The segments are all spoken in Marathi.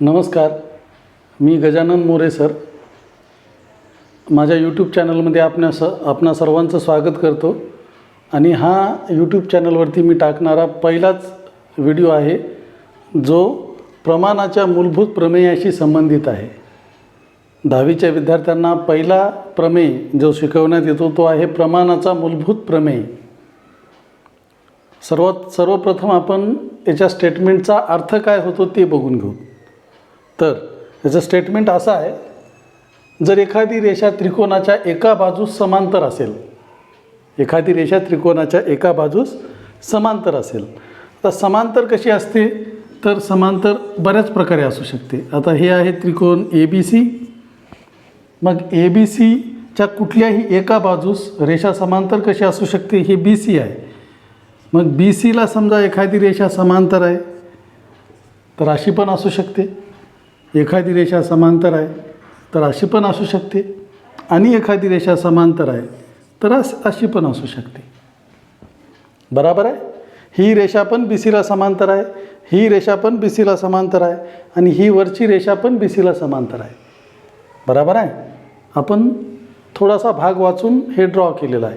नमस्कार. मी गजानन मोरे सर. माझ्या यूट्यूब चॅनलमध्ये आपणा स आपणा सर्वांचं स्वागत करतो. आणि हा यूट्यूब चॅनलवरती मी टाकणारा पहिलाच व्हिडिओ आहे जो प्रमाणाच्या मूलभूत प्रमेयाशी संबंधित आहे. दहावीच्या विद्यार्थ्यांना पहिला प्रमेय जो शिकवण्यात येतो तो आहे प्रमाणाचा मूलभूत प्रमेय. सर्वात सर्वप्रथम आपण याच्या स्टेटमेंटचा अर्थ काय होतो ते बघून घेऊ. तर याचं स्टेटमेंट असं आहे जर एखादी रेषा त्रिकोणाच्या एका बाजूस समांतर असेल एखादी रेषा त्रिकोणाच्या एका बाजूस समांतर असेल तर समांतर कशी असते? तर समांतर बऱ्याच प्रकारे असू शकते. आता हे आहे त्रिकोण ए बी सी मग ए बी सीच्या कुठल्याही एका बाजूस रेषा समांतर कशी असू शकते? हे बी सी आहे. मग बी सीला समजा एखादी रेषा समांतर आहे तर अशी पण असू शकते. एखादी रेषा समांतर आहे तर अशी पण असू शकते. आणि एखादी रेषा समांतर आहे तर अस अशी पण असू शकते. बराबर आहे? ही रेषा पण बी सीला समांतर आहे ही रेषा पण बी सीला समांतर आहे आणि ही वरची रेषा पण बी सीला समांतर आहे. बराबर आहे? आपण थोडासा भाग वाचून हे ड्रॉ केलेला आहे.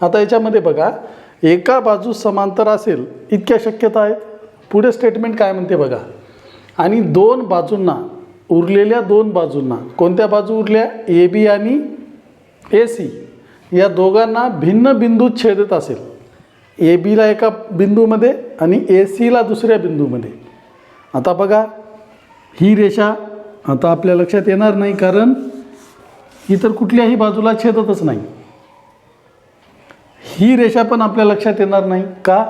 आता याच्यामध्ये बघा एका बाजूस समांतर असेल इतक्या शक्यता आहेत. पुढे स्टेटमेंट काय म्हणते बघा? आणि दोन बाजूंना उरलेल्या दोन बाजूंना. कोणत्या बाजू उरल्या? ए बी आणि ए सी या दोघांना भिन्न बिंदूत छेदत असेल. ए बीला एका बिंदूमध्ये आणि ए सीला दुसऱ्या बिंदूमध्ये. आता बघा ही रेषा आता आपल्या लक्षात येणार नाही कारण ही तर कुठल्याही बाजूला छेदतच नाही. ही रेषा पण आपल्या लक्षात येणार नाही. का?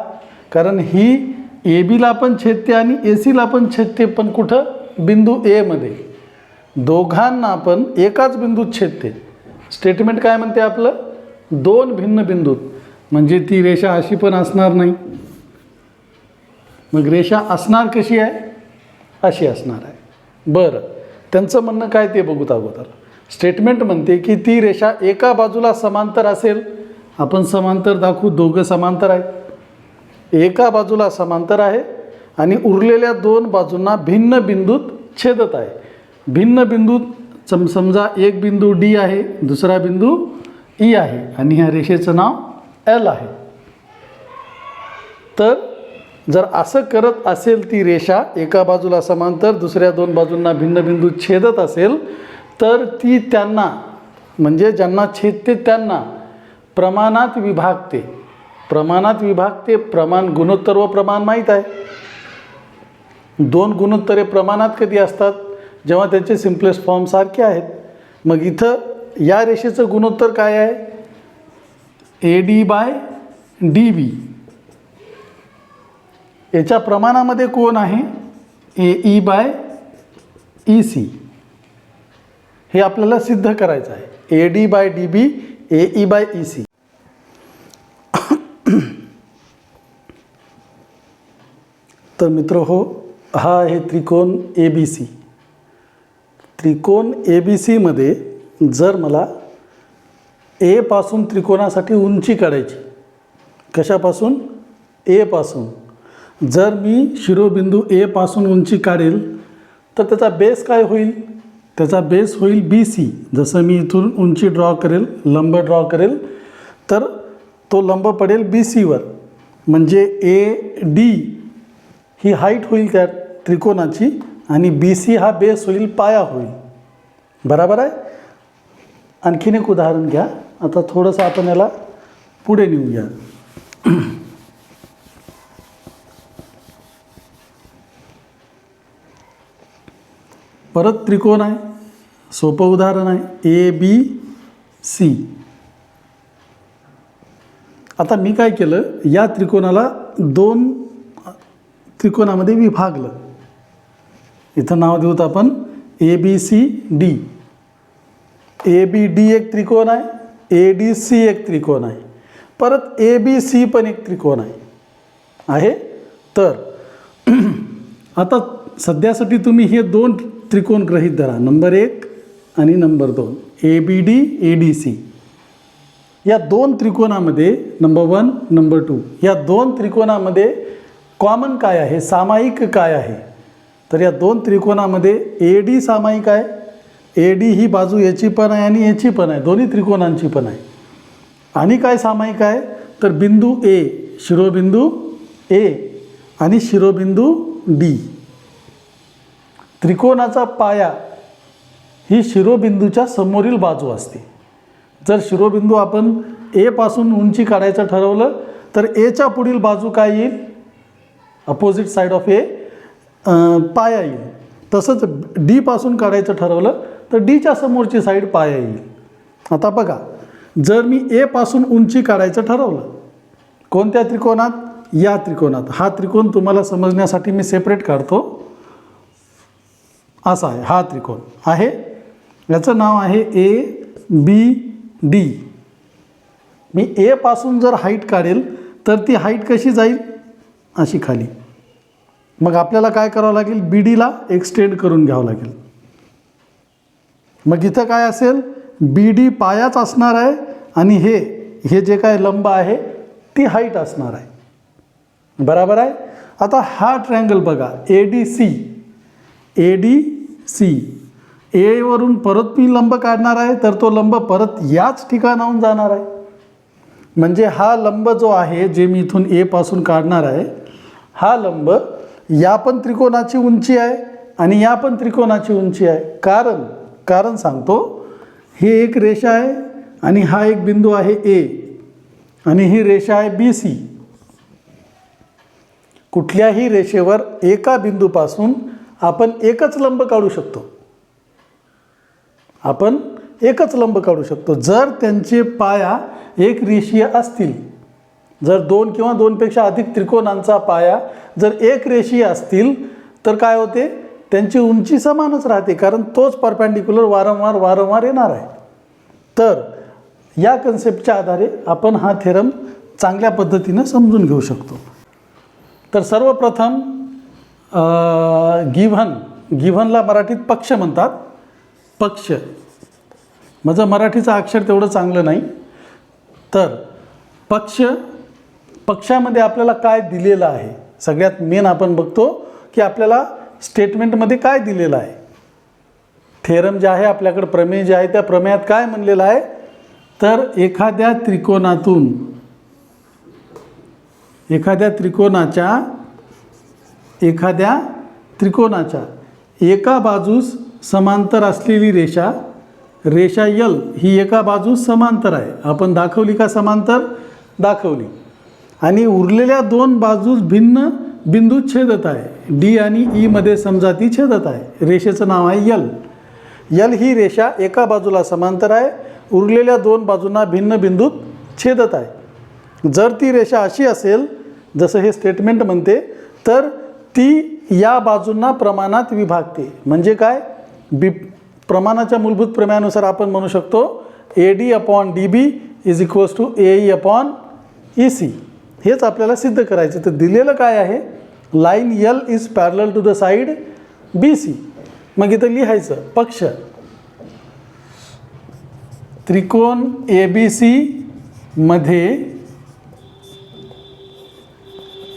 कारण ही ए बीला पण छेदते आणि ए सीला पण छेदते. पण कुठं? बिंदू एमध्ये दोघांना आपण एकाच बिंदूत छेदते. स्टेटमेंट काय म्हणते आपलं? दोन भिन्न बिंदूत. म्हणजे ती रेषा अशी पण असणार नाही. मग रेषा असणार कशी आहे? अशी असणार आहे. बरं. त्यांचं म्हणणं काय ते बघूत अगोदर. स्टेटमेंट म्हणते की ती रेषा एका बाजूला समांतर असेल. आपण समांतर दाखवू दोघं समांतर आहेत. एका बाजूला समांतर आहे. आणि उरलेल्या दोन बाजूंना भिन्न बिंदूत छेदत आहे. भिन्न बिंदूत सम समजा एक बिंदू डी आहे दुसरा बिंदू ई आहे आणि ह्या रेषेचं नाव एल आहे. तर जर असं करत असेल ती रेषा एका बाजूला समांतर दुसऱ्या दोन बाजूंना भिन्न बिंदू छेदत असेल तर ती त्यांना म्हणजे ज्यांना छेदते त्यांना प्रमाणात विभागते. प्रमाणात विभागते प्रमाण गुणोत्तर व प्रमाण माहीत आहे. दोन गुणोत्तरे प्रमाणात कधी असतात? जेव्हा त्यांचे सिम्पलेस्ट फॉर्म सारखे आहेत. मग इथं या रेषेचं गुणोत्तर काय आहे? A D by D B याच्या प्रमाणामध्ये कोण आहे? A E by E C हे आपल्याला सिद्ध करायचं आहे. A D by D B A E by E C तर मित्र हो हा आहे त्रिकोण ए बी सी त्रिकोण ए बी सीमध्ये जर मला एपासून त्रिकोणासाठी उंची काढायची कशापासून? एपासून जर मी शिरोबिंदू ए पासून उंची काढेल तर त्याचा बेस काय होईल? त्याचा बेस होईल बी सी जसं मी इथून उंची ड्रॉ करेल लंब ड्रॉ करेल तर तो लंब पडेल बी सीवर म्हणजे ए डी ही हाईट होईल त्यात. त्रिकोणाची आणि बी सी हा बेस होईल पाया होईल. बराबर आहे? आणखीन एक उदाहरण घ्या. आता थोडंसं आपण याला पुढे नेऊया. परत त्रिकोण आहे. सोपं उदाहरण आहे. ए बी सी आता मी काय केलं? या त्रिकोणाला दोन त्रिकोणामध्ये विभागलं. इथं नाव देऊत आपण A B C D A B D एक त्रिकोण आहे. ए डी सी एक त्रिकोण आहे. परत ए बी सी पण एक त्रिकोण आहे. आहे? तर आता सध्यासाठी तुम्ही हे दोन त्रिकोण ग्रहित धरा. नंबर एक आणि नंबर दोन. A B D A D C या दोन त्रिकोणामध्ये नंबर वन नंबर टू या दोन त्रिकोणामध्ये कॉमन काय आहे? सामायिक काय आहे? तर या दोन त्रिकोणामध्ये ए डी सामायिक आहे. ए डी ही बाजू याची पण आहे आणि याची पण आहे. दोन्ही त्रिकोणांची पण आहे. आणि काय सामायिक आहे? तर बिंदू ए शिरोबिंदू ए आणि शिरोबिंदू डी त्रिकोणाचा पाया ही शिरोबिंदूच्या समोरील बाजू असते. जर शिरोबिंदू आपण एपासून उंची काढायचं ठरवलं तर एच्या पुढील बाजू काय येईल? अपोजिट साईड ऑफ ए पाया येईल. तसंच डी पासून काढायचं ठरवलं तर डीच्या समोरची साईड पाया येईल. आता बघा जर मी एपासून उंची काढायचं ठरवलं कोणत्या त्रिकोणात? या त्रिकोणात. हा त्रिकोण तुम्हाला समजण्यासाठी मी सेपरेट काढतो. असा आहे हा त्रिकोण आहे. याचं नाव आहे ए बी डी मी एपासून जर हाईट काढेल तर ती हाईट कशी जाईल? अशी खाली. मग आपल्याला काय करावं लागेल? बी डीला एक्सटेंड करून घ्यावं लागेल. मग इथं काय असेल? बी डी पायाच असणार आहे आणि हे हे जे काय लंब आहे ती हाईट असणार आहे. बराबर आहे? आता हा ट्रँगल बघा. A D C A D C एवरून परत मी लंब काढणार आहे तर तो लंब परत याच ठिकाणाहून जाणार आहे. म्हणजे हा लंब जो आहे जे मी इथून एपासून काढणार आहे हा लंब या पण त्रिकोणाची उंची आहे आणि या पण त्रिकोणाची उंची आहे. कारण कारण सांगतो ही एक रेषा आहे आणि हा एक बिंदू आहे ए आणि ही रेषा आहे बी सी कुठल्याही रेषेवर एका बिंदूपासून आपण एकच लंब काढू शकतो. आपण एकच लंब काढू शकतो. जर त्यांचे पाया एक रेषीय असतील जर दोन किंवा दोनपेक्षा अधिक त्रिकोणांचा पाया जर एक रेषीय असतील तर काय होते? त्यांची उंची समानच राहते कारण तोच परपॅन्डिक्युलर वारंवार वारंवार येणार आहे. तर या कन्सेप्टच्या आधारे आपण हा थेरम चांगल्या पद्धतीनं समजून घेऊ शकतो. तर सर्वप्रथम गिव्हन गिव्हनला मराठीत पक्ष म्हणतात. पक्ष. माझं मराठीचं अक्षर तेवढं चांगलं नाही. तर पक्ष पक्षामध्ये आपल्याला काय दिलेलं आहे? सगळ्यात मेन आपण बघतो की आपल्याला स्टेटमेंटमध्ये काय दिलेलं आहे? थेरम जे आहे आपल्याकडं प्रमेय जे आहे त्या प्रमेयात काय म्हणलेलं आहे? तर एखाद्या त्रिकोणातून एखाद्या त्रिकोणाच्या एखाद्या त्रिकोणाच्या एका बाजूस समांतर असलेली रेषा रेषा यल ही एका बाजूस समांतर आहे. आपण दाखवली का समांतर? दाखवली. आणि उरलेल्या दोन बाजूस भिन्न बिंदू छेदत आहे. डी आणि ईमध्ये समजा ती छेदत आहे. रेषेचं नाव आहे यल यल ही रेषा एका बाजूला समांतर आहे. उरलेल्या दोन बाजूंना भिन्न बिंदूत छेदत आहे. जर ती रेषा अशी असेल जसं हे स्टेटमेंट म्हणते तर ती या बाजूंना प्रमाणात विभागते. म्हणजे काय? बी प्रमाणाच्या मूलभूत प्रमेयानुसार आपण म्हणू शकतो A D upon D B is equals to A E upon E C हेच आपल्याला सिद्ध करायचं. तर दिलेलं काय आहे? Line L is parallel to the side B C मग इथं लिहायचं पक्ष. त्रिकोण ए बी सी मध्ये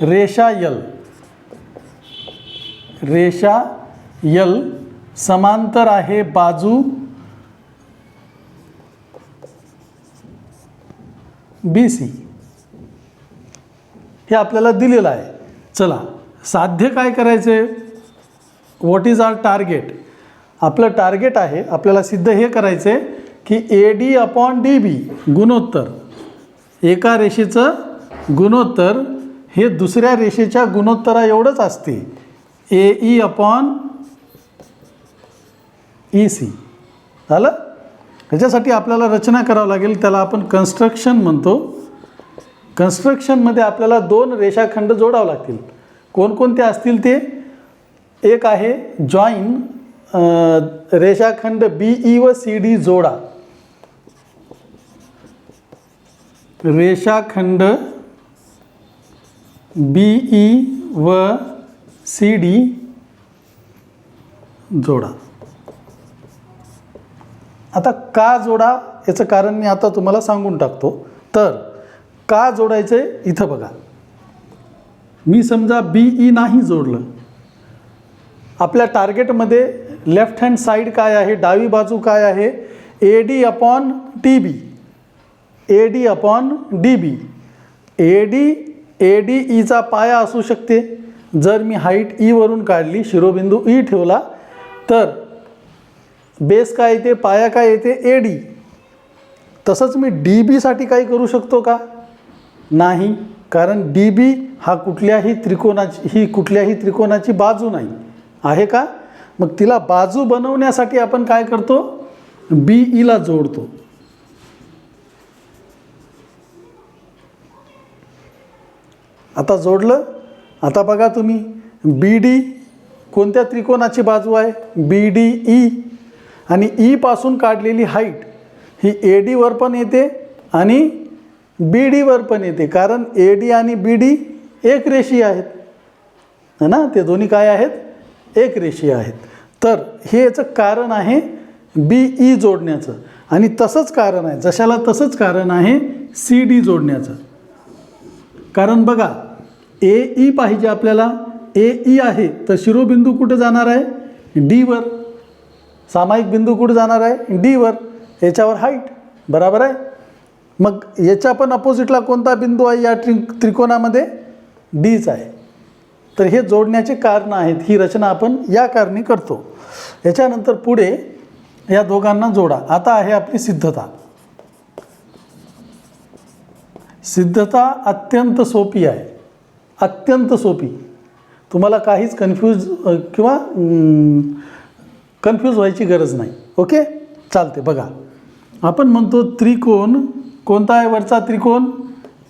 रेषा यल रेषा यल समांतर आहे बाजू बी सी हे आपल्याला दिलेलं आहे. चला साध्य काय करायचं? आहे व्हॉट इज आर टार्गेट आपलं टार्गेट आहे आपल्याला सिद्ध हे करायचं आहे की A D upon D B गुणोत्तर. एका रेषेचं गुणोत्तर हे दुसऱ्या रेषेच्या गुणोत्तरा एवढंच असते. A E upon E C झालं? ह्याच्यासाठी आपल्याला रचना करावं लागेल त्याला आपण कन्स्ट्रक्शन म्हणतो. कन्स्ट्रक्शनमध्ये आपल्याला दोन रेषाखंड जोडावं लागतील. कोणकोणते असतील ते? एक आहे जॉईन रेषाखंड बी ई e व सी डी जोडा. रेषाखंड बी ई e व सी डी जोडा. आता का जोडा? याचं कारण मी आता तुम्हाला सांगून टाकतो. तर का जोडायचं आहे इथं बघा. मी समजा बी ई e नाही जोडलं. आपल्या टार्गेटमध्ये लेफ्ट हँड साईड काय आहे? डावी बाजू काय आहे? A D upon T B A D upon D B A D A D Icha पाया असू शकते. जर मी हाईट ईवरून e काढली शिरोबिंदू ई ठेवला तर बेस काय येते? पाया काय येते? ए डी तसंच मी डी बीसाठी काही करू शकतो का? नाही कारण डी बी हा कुठल्याही त्रिकोणाची ही कुठल्याही त्रिकोणाची बाजू नाही. आहे का? मग तिला बाजू बनवण्यासाठी आपण काय करतो? बी ईला जोडतो. आता जोडलं? आता बघा तुम्ही. बी डी कोणत्या त्रिकोणाची बाजू आहे? बी डी ई आणि e ईपासून काढलेली हाईट ही ए डीवर पण येते आणि बी डीवर पण येते. कारण ए डी आणि बी डी एक रेषीय आहेत. है ना? ते दोन्ही काय आहेत? एक रेषीय आहेत. तर हे याचं कारण आहे बी ई जोडण्याचं. आणि तसंच कारण आहे. जशाला तसंच कारण आहे सी डी जोडण्याचं. कारण बघा ए ई पाहिजे आपल्याला. ए ई आहे तर शिरोबिंदू कुठे जाणार आहे? डीवर सामायिक बिंदू कुठं जाणार आहे? डीवर याच्यावर हाईट बराबर आहे? मग याच्या पण अपोजिटला कोणता बिंदू आहे या त्रि त्रिकोणामध्ये? डीच आहे. तर हे जोडण्याचे कारणं आहेत. ही रचना आपण या कारणी करतो. याच्यानंतर पुढे या दोघांना जोडा. आता आहे आपली सिद्धता. सिद्धता अत्यंत सोपी आहे. अत्यंत सोपी. तुम्हाला काहीच कन्फ्यूज किंवा कन्फ्यूज व्हायची गरज नाही. ओके चालते बघा. आपण म्हणतो त्रिकोण कोणता आहे वरचा त्रिकोण?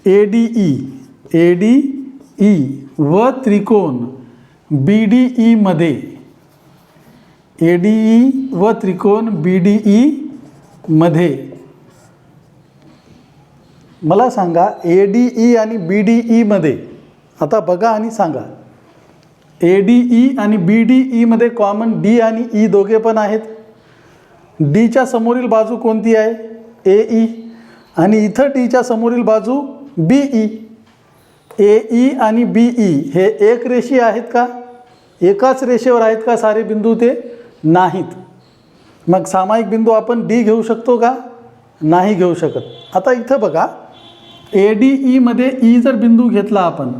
A D E A D E व त्रिकोण बी डी ईमध्ये ए डी ई व त्रिकोण बी डी ईमध्ये मला सांगा ए डी ई आणि बी डी ईमध्ये आता बघा आणि सांगा. ए डी ई आणि बी डी ईमध्ये कॉमन डी आणि ई दोघे पण आहेत. डीच्या समोरील बाजू कोणती आहे? ए ई आणि इथं डीच्या समोरील बाजू बी ई. ए ई आणि बी ई हे एक रेषी आहेत का? एकाच रेषेवर आहेत का सारे बिंदू ते? नाहीत. मग सामायिक बिंदू आपण डी घेऊ शकतो का? नाही घेऊ शकत. आता इथं बघा ए डी ईमध्ये ई जर बिंदू घेतला आपण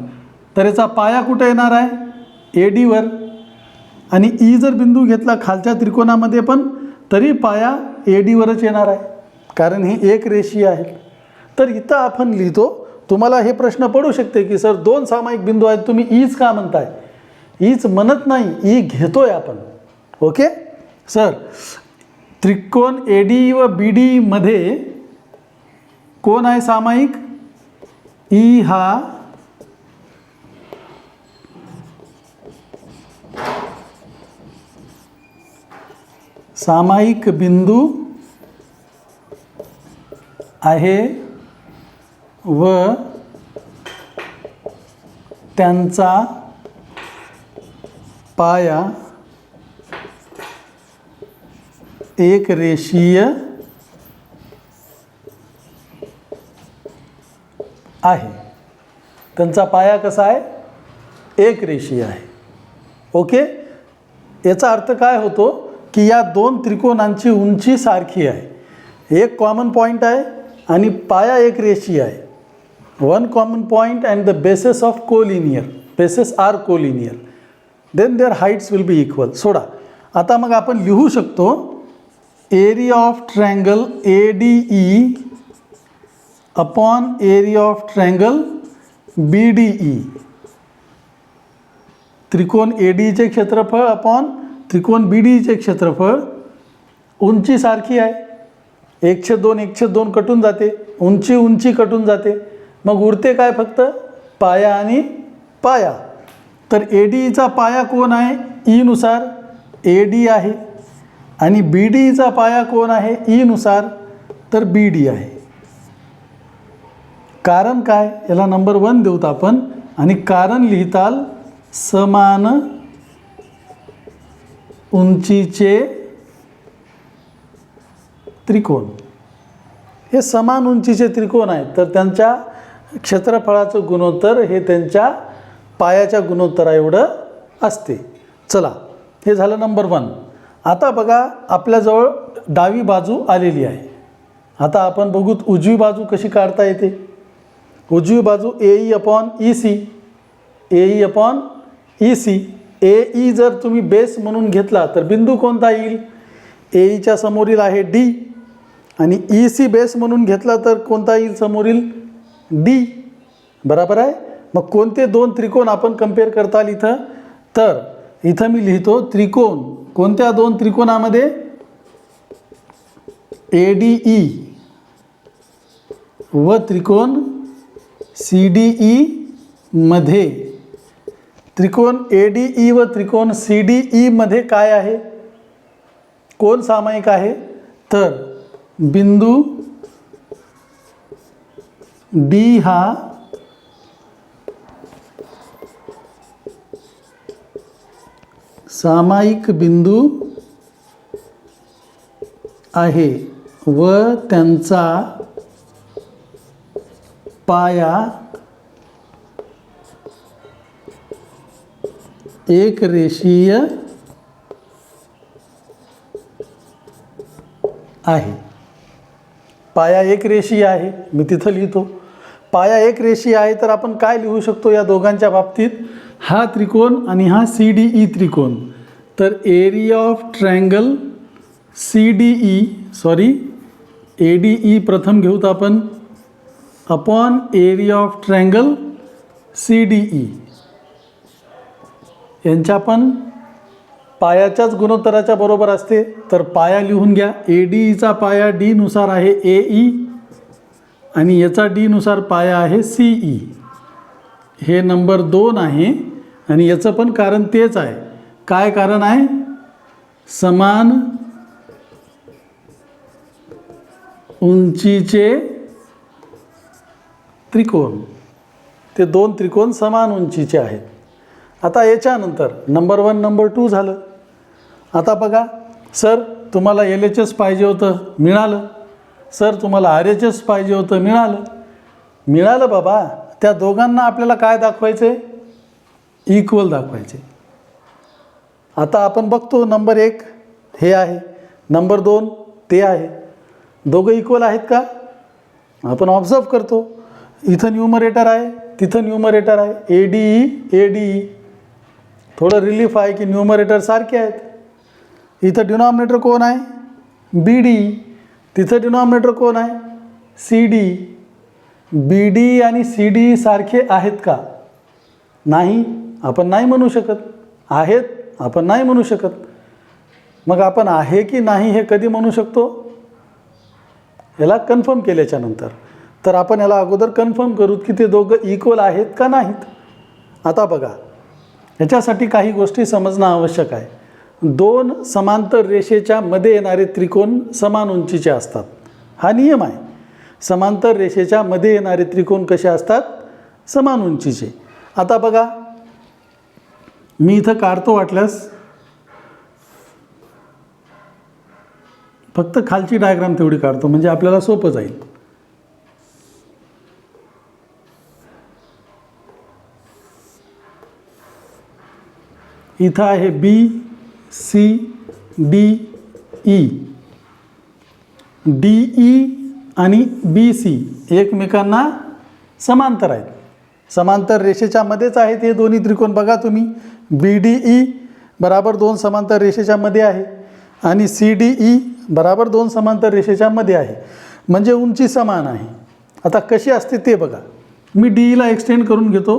तर याचा पाया कुठं येणार आहे? ए डीवर आणि ई जर बिंदू घेतला खालच्या त्रिकोणामध्ये पण तरी पाया ए डीवरच येणार आहे. कारण ही एक रेषीय आहे. तर इथं आपण लिहितो तुम्हाला हे प्रश्न पडू शकते की सर दोन सामायिक बिंदू आहेत तुम्ही ईच का म्हणताय? ईच म्हणत नाही ई घेतोय आपण. ओके? सर त्रिकोण ए डी व बी डीमध्ये कोण आहे सामायिक? ई हा सामायिक बिंदू आहे व त्यांचा पाया एक रेषीय आहे. त्यांचा पाया कसा आहे? एक रेषीय आहे. ओके? याचा अर्थ काय होतो? की या दोन त्रिकोणांची उंची सारखी आहे. एक कॉमन पॉईंट आहे आणि पाया एक रेषीय आहे. One common point and the bases of collinear bases are collinear then their heights will be equal सोडा. आता मग आपण लिहू शकतो area of triangle A D E upon area of triangle B D E त्रिकोण ए डीचे क्षेत्रफळ अपॉन त्रिकोण बी डीचे क्षेत्रफळ उंची सारखी आहे. एकशे दोन एकशे दोन कटून जाते. उंची उंची कटून जाते. मग उरते काय फक्त? पाया आणि पाया. तर ए डीचा पाया कोण आहे? ईनुसार ए डी आहे. आणि बी डीचा पाया कोण आहे? ईनुसार तर बी डी आहे. कारण काय? याला नंबर वन देऊत आपण. आणि कारण लिहिताल समान उंचीचे त्रिकोण. हे समान उंचीचे त्रिकोण आहेत तर त्यांच्या क्षेत्रफळाचं गुणोत्तर हे त्यांच्या पायाच्या गुणोत्तरा एवढं असते. चला हे झालं नंबर वन आता बघा आपल्याजवळ डावी बाजू आलेली आहे. आता आपण बघू उजवी बाजू कशी काढता येते? उजवी बाजू A E upon E C A E upon E C A E जर तुम्ही बेस म्हणून घेतला तर बिंदू कोणता येईल? ए ईच्या समोरील आहे डी आणि ई सी बेस म्हणून घेतला तर कोणता येईल समोरील? डी बरोबर आहे? मग कोणते दोन त्रिकोण आपण कंपेअर करताल इथं? तर इथं मी लिहितो त्रिकोण. कोणत्या दोन त्रिकोणामध्ये? ए डी ई व त्रिकोण सी डी ई मध्ये. त्रिकोण ए डी ई व त्रिकोण सी डी ईमध्ये काय आहे? कोण सामायिक आहे? तर बिंदू डी हा सामायिक बिंदू आहे व त्यांचा पाया एक रेषीय आहे. पाया एक रेषी आहे मी तिथं लिहितो. पाया एक रेषी आहे तर आपण काय लिहू शकतो या दोघांच्या बाबतीत? हा त्रिकोण आणि हा सी डी ई त्रिकोण. तर area of triangle C D E sorry A D E प्रथम घेऊत आपण. Upon area of triangle C D E. यांच्या पण पायाच्याच गुणोत्तराच्या बरोबर असते. तर पाया लिहून घ्या. ए डी ईचा पाया डीनुसार आहे ए ई आणि याचा डीनुसार पाया आहे सी ई हे नंबर दोन आहे आणि याचं पण कारण तेच आहे. काय कारण आहे? समान उंचीचे त्रिकोण. ते दोन त्रिकोण समान उंचीचे आहेत. आता याच्यानंतर नंबर वन नंबर टू झालं. आता बघा सर तुम्हाला एल एच एस पाहिजे होतं मिळालं. सर तुम्हाला आर एच एस पाहिजे होतं मिळालं. मिळालं बाबा त्या दोघांना आपल्याला काय दाखवायचे इक्वल दाखवायचे आता आपण बघतो नंबर एक हे आहे नंबर दोन ते आहे. दोघं इक्वल आहेत का? आपण ऑब्झर्व करतो. इथं न्यूमरेटर आहे तिथं न्यूमरेटर आहे. A D E A D E थोडं रिलीफ आहे की न्युमरेटर सारखे आहेत. इथं डिनॉमिनेटर कोण आहे? बी डी तिथं डिनॉमिनेटर कोण आहे? सी डी बी डी आणि सी डी सारखे आहेत का? नाही आपण नाही म्हणू शकत. आहेत आपण नाही म्हणू शकत. मग आपण आहे की नाही हे कधी म्हणू शकतो? याला कन्फर्म केल्याच्यानंतर तर आपण याला अगोदर कन्फर्म करू की ते दोघं इक्वल आहेत का नाहीत. आता बघा. याच्यासाठी काही गोष्टी समजणं आवश्यक आहे. दोन समांतर रेषेच्या मध्ये येणारे त्रिकोण समान उंचीचे असतात. हा नियम आहे. समांतर रेषेच्या मध्ये येणारे त्रिकोण कसे असतात? समान उंचीचे. आता बघा. मी इथं काढतो वाटल्यास. फक्त खालची डायग्राम तेवढी काढतो म्हणजे आपल्याला सोपं जाईल. इथं आहे B C D E D E आणि बी सी एकमेकांना समांतर आहेत. समांतर रेषेच्या मध्येच आहेत हे दोन्ही त्रिकोण. बघा तुम्ही. बी डी ई बराबर दोन समांतर रेषेच्या मध्ये आहे. आणि सी डी ई बराबर दोन समांतर रेषेच्या मध्ये आहे. म्हणजे उंची समान आहे. आता कशी असते ते बघा. मी डी ईला एक्सटेंड करून घेतो.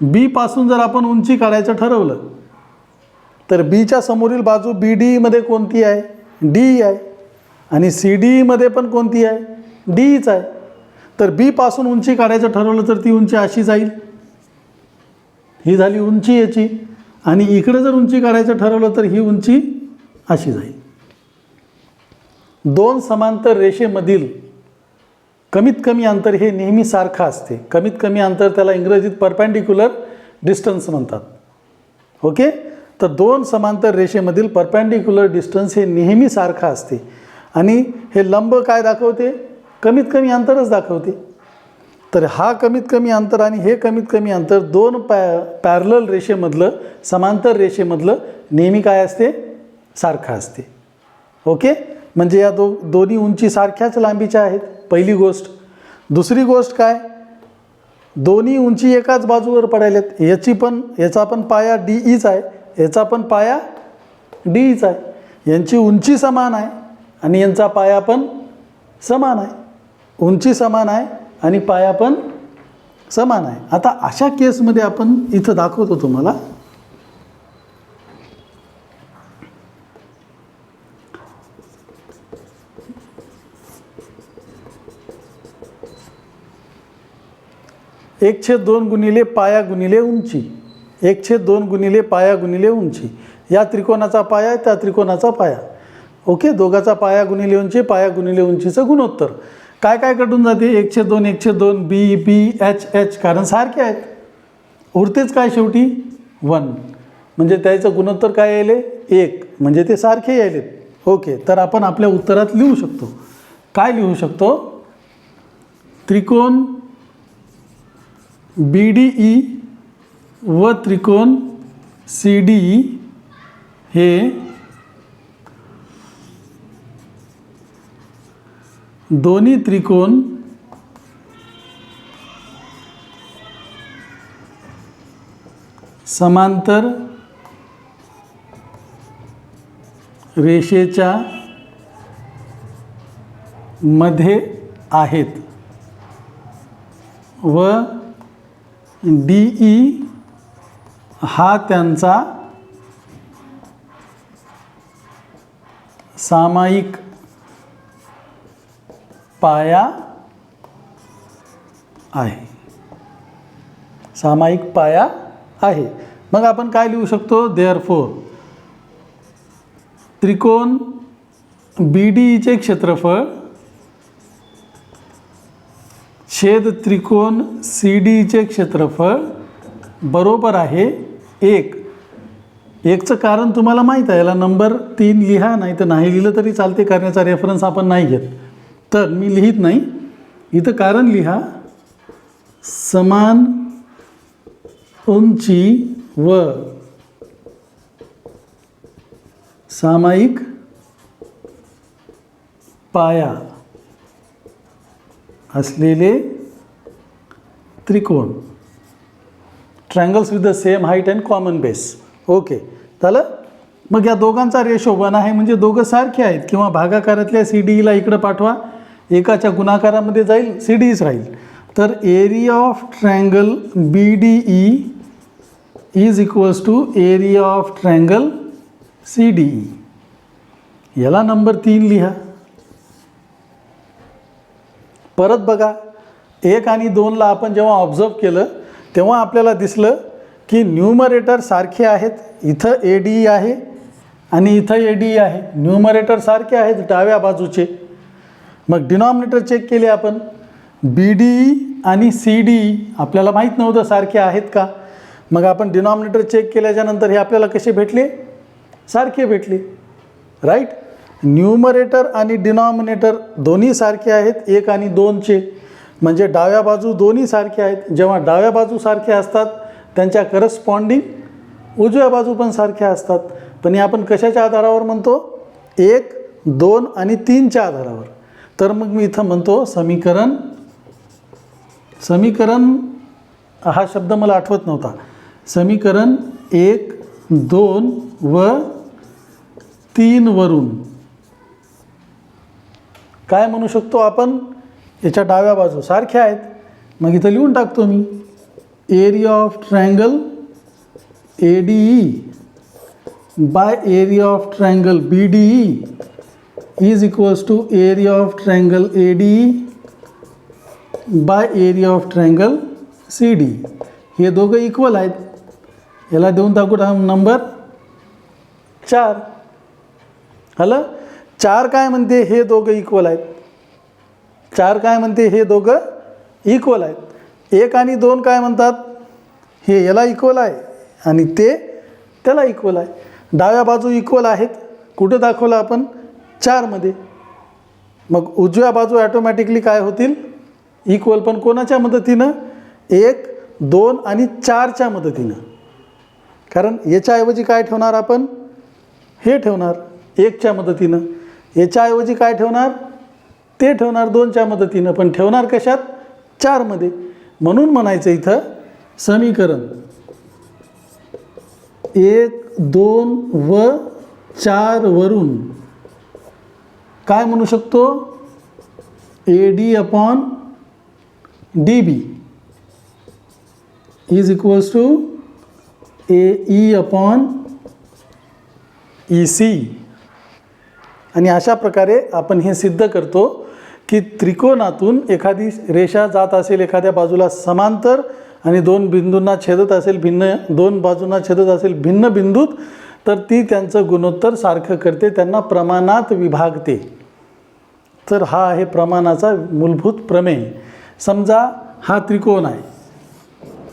बीपासून जर आपण उंची काढायचं ठरवलं तर बीच्या समोरील बाजू बी डी ईमध्ये कोणती आहे? डी आहे. आणि सी डी ईमध्ये पण कोणती आहे? डीच आहे. तर बीपासून उंची काढायचं ठरवलं तर ती उंची अशी जाईल. ही झाली उंची याची. आणि इकडे जर उंची काढायचं ठरवलं तर ही उंची अशी जाईल. दोन समांतर रेषेमधील कमीत कमी अंतर हे नेहमी सारखं असते. कमीत कमी अंतर त्याला इंग्रजीत परपॅन्डिक्युलर डिस्टन्स म्हणतात. ओके तर दोन समांतर रेषेमधील परपॅन्डिक्युलर डिस्टन्स हे नेहमी सारखं असते. आणि हे लंब काय दाखवते? कमीत कमी अंतरच दाखवते. तर हा कमीत कमी अंतर आणि हे कमीत कमी अंतर दोन पॅ पॅरल रेषेमधलं समांतर रेषेमधलं नेहमी काय असते? सारखं असते. ओके? म्हणजे या दो दोन्ही उंची सारख्याच लांबीच्या आहेत पहिली गोष्ट. दुसरी गोष्ट काय? दोन्ही उंची एकाच बाजूवर पडायल्यात याची पण याचा पण पाया डी ईच आहे. याचा पण पाया डी आहे. यांची उंची समान आहे आणि यांचा पाया पण समान आहे. उंची समान आहे आणि पाया पण समान आहे. आता अशा केसमध्ये आपण इथं दाखवतो तुम्हाला. एक छेद दोन गुणिले पाया गुणिले उंची. एकशे दोन गुणिले पाया गुणिले उंची. या त्रिकोणाचा पाया आहे त्या त्रिकोणाचा पाया. ओके? दोघाचा पाया गुणिले उंची पाया गुणिले उंचीचं गुणोत्तर. काय काय कटून जाते? एकशे दोन एकशे दोन बी बी एच एच. कारण सारखे आहेत. उरतेच काय शेवटी? वन. म्हणजे त्याचं गुणोत्तर काय यायले? एक. म्हणजे ते सारखे यायलेत. ओके. तर आपण आपल्या उत्तरात लिहू शकतो. काय लिहू शकतो? त्रिकोण बी डी ई व त्रिकोण सी डी हे दोन्ही त्रिकोण समांतर रेषेच्या मध्ये आहेत. व डी ई हा त्यांचा सामायिक पाया आहे. सामायिक पाया आहे. मग आपण काय लिहू शकतो? देअर फोर त्रिकोण बी डी ईचे क्षेत्रफळ छेद त्रिकोण सी डीचे क्षेत्रफळ बरोबर आहे एक. एकचं कारण तुम्हाला माहीत आहे याला नंबर तीन लिहा नाही तर नाही लिहिलं तरी चालते करण्याचा रेफरन्स आपण नाही घेत. तर मी लिहित नाही. इथं कारण लिहा. समान उंची व सामायिक पाया असलेले त्रिकोण. Triangles with the same height and common base okay झालं मग या दोघांचा रेशो वन आहे म्हणजे दोघं सारखे आहेत किंवा भागाकारातल्या सी डी ईला इकडं पाठवा एकाच्या गुणाकारामध्ये जाईल सी डी ईच राहील. तर area of triangle B D E is equals to area of triangle C D E याला नंबर तीन लिहा. परत बघा एक आणि दोनला आपण जेव्हा ऑब्झर्व केलं तेव्हा आपल्याला दिसलं की न्यूमरेटर सारखे आहेत. इथं ए डी आहे आणि इथं ए डी आहे. न्यूमरेटर सारखे आहेत डाव्या बाजूचे. मग डिनॉमिनेटर चेक केले आपण. बी डी आणि सी डी आपल्याला माहीत नव्हतं सारखे आहेत का? मग आपण डिनॉमिनेटर चेक केल्याच्यानंतर हे आपल्याला कसे भेटले? सारखे भेटले. राईट न्यूमरेटर आणि डिनॉमिनेटर दोन्ही सारखे आहेत. एक आणि दोनचे. म्हणजे डाव्या बाजू दोन्ही सारखे आहेत. जेव्हा डाव्या बाजू सारख्या असतात त्यांच्या करस्पॉन्डिंग उजव्या बाजू पण सारख्या असतात. पण हे आपण कशाच्या आधारावर म्हणतो? एक दोन आणि तीनच्या आधारावर. तर मग मी इथं म्हणतो समीकरण समीकरण हा शब्द मला आठवत नव्हता. समीकरण एक दोन व तीनवरून काय म्हणू शकतो आपण? याच्या डाव्या बाजू सारख्या आहेत. मग इथं लिहून टाकतो मी. Area of triangle A D E by area of triangle B D E is equals to area of triangle A D E by area of triangle C D हे दोघं इक्वल आहेत. याला देऊन टाकू टाक नंबर चार. हलं? चार काय म्हणते? हे दोघं इक्वल आहेत. चार काय म्हणते हे दोघं इक्वल आहेत. एक आणि दोन काय म्हणतात? हे याला इक्वल आहे आणि ते त्याला इक्वल आहे. डाव्या बाजू इक्वल आहेत. कुठं दाखवलं आपण? चारमध्ये मग उजव्या बाजू ॲटोमॅटिकली काय होतील? इक्वल पण कोणाच्या मदतीनं? एक दोन आणि चारच्या मदतीनं. कारण याच्याऐवजी काय ठेवणार आपण? हे ठेवणार. एकच्या मदतीनं. याच्याऐवजी काय ठेवणार? ते ठेवणार दोनच्या मदतीनं. पण ठेवणार कशात? चारमध्ये. म्हणून म्हणायचं इथं समीकरण. एक दोन व चार वरून. काय म्हणू शकतो? A D upon D B is equals to A E upon E C आणि अशा प्रकारे आपण हे सिद्ध करतो. की त्रिकोणातून एखादी रेषा जात असेल एखाद्या बाजूला समांतर आणि दोन बिंदूंना छेदत असेल भिन्न दोन बाजूंना छेदत असेल भिन्न बिंदूत तर ती त्यांचं गुणोत्तर सारखं करते त्यांना प्रमाणात विभागते. तर हा आहे प्रमाणाचा मूलभूत प्रमेय. समजा हा त्रिकोण आहे.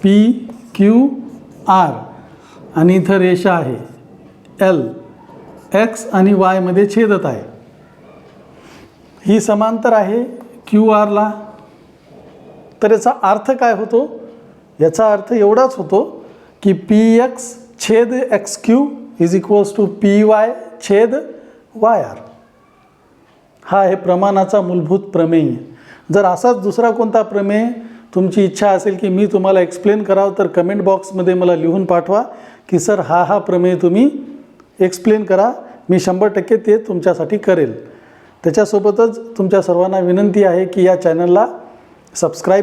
पी क्यू आर आणि इथं रेषा आहे. एल एक्स आणि वायमध्ये छेदत आहे. ही समांतर आहे क्यू आरला तर याचा अर्थ काय होतो? याचा अर्थ एवढाच होतो की पी एक्स छेद X Q is equals to P Y छेद वाय आर. हा आहे प्रमाणाचा मूलभूत प्रमेय. जर असाच दुसरा कोणता प्रमेय तुमची इच्छा असेल की मी तुम्हाला एक्सप्लेन करावं तर कमेंट बॉक्समध्ये मला लिहून पाठवा की सर हा हा प्रमेय तुम्ही एक्सप्लेन करा. मी शंभर टक्के ते तुमच्यासाठी करेल. त्याच्यासोबतच तुमच्या सर्वांना विनंती आहे की या चॅनलला सबस्क्राईब